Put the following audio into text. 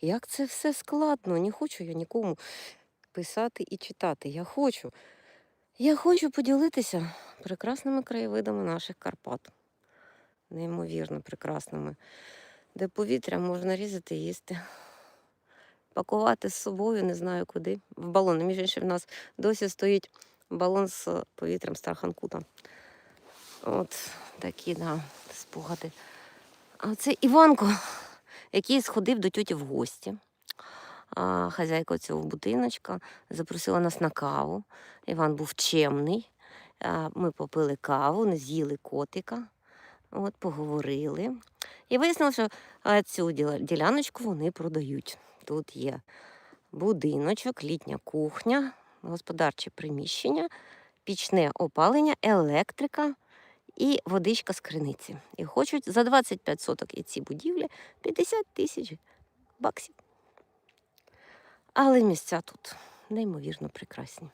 Як це все складно. Не хочу я нікому писати і читати. Я хочу. Я хочу поділитися прекрасними краєвидами наших Карпат. Неймовірно прекрасними, де повітря можна різати і їсти. Пакувати з собою не знаю куди. В балон. Між іншим, в нас досі стоїть балон з повітрям Старханкута. От такі да, спогади. А це Іванко, який сходив до тьоті в гості. А, хазяйка цього будиночка запросила нас на каву. Іван був чемний. Ми попили каву, не з'їли котика, от, поговорили. І вияснилося, що цю діляночку вони продають. Тут є будиночок, літня кухня, господарче приміщення, пічне опалення, електрика і водичка з криниці. І хочуть за 25 соток і ці будівлі 50 тисяч баксів. Але місця тут неймовірно прекрасні.